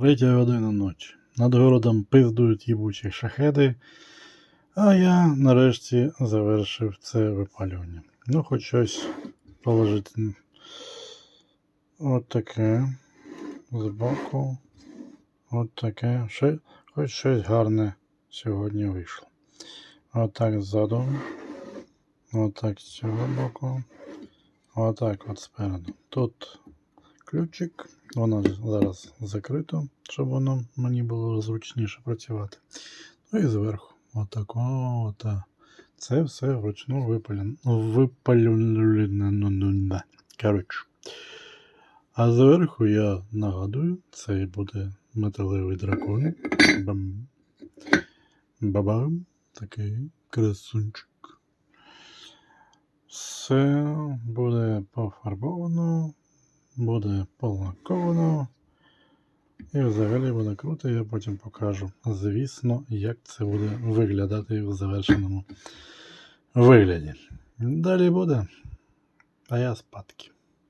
Третя година ночі. Над городом пиздують їбучі шахеди, а я нарешті завершив це випалювання. Ну, хоч щось положити. От таке. Збоку. От таке. Ще, хоч щось гарне сьогодні вийшло. Отак ззаду. Отак з цього боку. Отак от спереду. Тут ключик. Воно зараз закрито, щоб воно мені було зручніше працювати. Ну і зверху. Отак. Ота. Це все вручну. Випалювано. Коротше. А зверху я нагадую, це буде металевий дракон. Бам. Бабам. Такий красунчик. Все буде пофарбовано, буде полаковано. І взагалі буде круто, я потім покажу. Звісно, як це буде виглядати в завершеному вигляді. Далі буде. А я спадки.